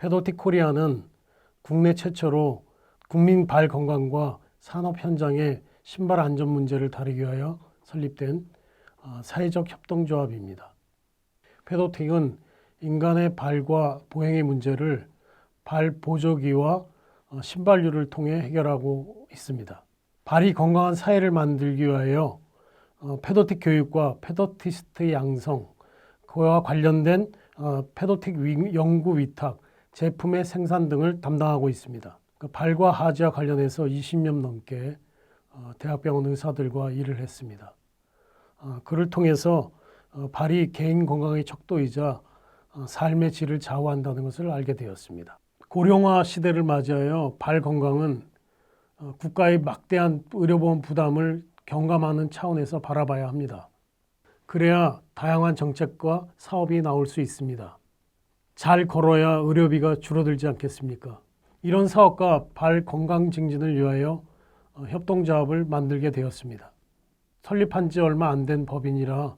페도틱 코리아는 국내 최초로 국민 발 건강과 산업 현장의 신발 안전 문제를 다루기 위하여 설립된 어, 사회적 협동조합입니다. 페도틱은 인간의 발과 보행의 문제를 발 보조기와 어, 신발류를 통해 해결하고 있습니다. 발이 건강한 사회를 만들기 위하여 어, 페도틱 교육과 페도티스트 양성, 그와 관련된 어, 페도틱 위- 연구 위탁, 제품의 생산 등을 담당하고 있습니다. 그 발과 하지와 관련해서 20년 넘게 어, 대학병원 의사들과 일을 했습니다. 어, 그를 통해서 어, 발이 개인 건강의 척도이자 어, 삶의 질을 좌우한다는 것을 알게 되었습니다. 고령화 시대를 맞이하여 발 건강은 어, 국가의 막대한 의료보험 부담을 경감하는 차원에서 바라봐야 합니다. 그래야 다양한 정책과 사업이 나올 수 있습니다. 잘 걸어야 의료비가 줄어들지 않겠습니까? 이런 사업과 발 건강 증진을 위하여 어, 협동조합을 만들게 되었습니다. 설립한 지 얼마 안 된 법인이라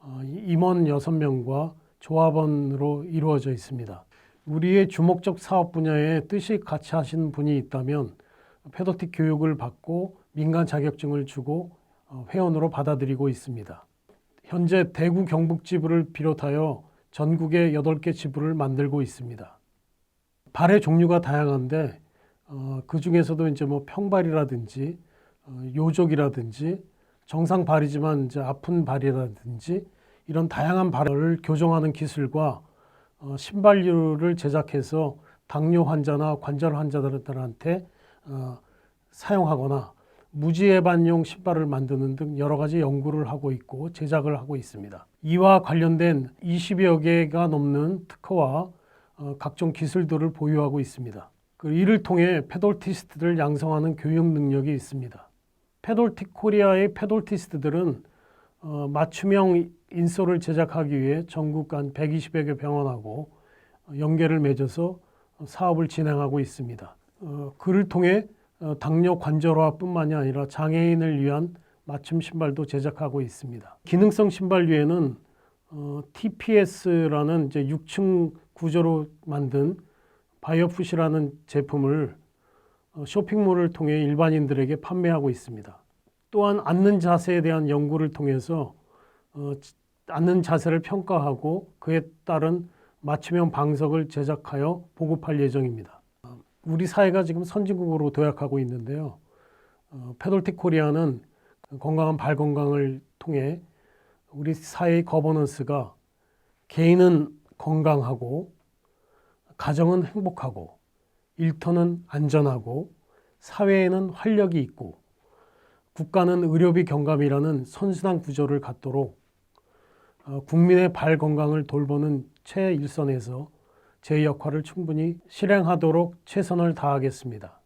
어, 이- 임원 6명과 조합원으로 이루어져 있습니다. 우리의 주목적 사업 분야에 뜻이 같이 하시는 분이 있다면 페도틱 교육을 받고 민간 자격증을 주고 어, 회원으로 받아들이고 있습니다. 현재 대구 경북 지부를 비롯하여 전국에 8개 지부를 만들고 있습니다. 발의 종류가 다양한데 어, 그 중에서도 이제 뭐 평발이라든지 어, 요족이라든지 정상 발이지만 이제 아픈 발이라든지 이런 다양한 발을 교정하는 기술과 어, 신발류를 제작해서 당뇨 환자나 관절 환자들한테 어, 사용하거나 무지해반용 신발을 만드는 등 여러 가지 연구를 하고 있고 제작을 하고 있습니다. 이와 관련된 20여 개가 넘는 특허와 어, 각종 기술들을 보유하고 있습니다. 그 이를 통해 페돌티스트를 양성하는 교육 능력이 있습니다. 페돌틱 코리아의 페돌티스트들은 어, 맞춤형 인솔을 제작하기 위해 전국 간 120여 개 병원하고 어, 연계를 맺어서 어, 사업을 진행하고 있습니다. 어, 그를 통해 어, 당뇨 관절화뿐만이 아니라 장애인을 위한 맞춤 신발도 제작하고 있습니다. 기능성 신발류에는 어, TPS라는 이제 6층 구조로 만든 바이오풋이라는 제품을 어, 쇼핑몰을 통해 일반인들에게 판매하고 있습니다. 또한 앉는 자세에 대한 연구를 통해서 어, 지- 앉는 자세를 평가하고 그에 따른 맞춤형 방석을 제작하여 보급할 예정입니다. 어, 우리 사회가 지금 선진국으로 도약하고 있는데요. 어, 페돌틱 코리아는 건강한 발 건강을 통해 우리 사회의 거버넌스가 개인은 건강하고 가정은 행복하고 일터는 안전하고 사회에는 활력이 있고 국가는 의료비 경감이라는 선순환 구조를 갖도록 어, 국민의 발 건강을 돌보는 최일선에서 제 역할을 충분히 실행하도록 최선을 다하겠습니다.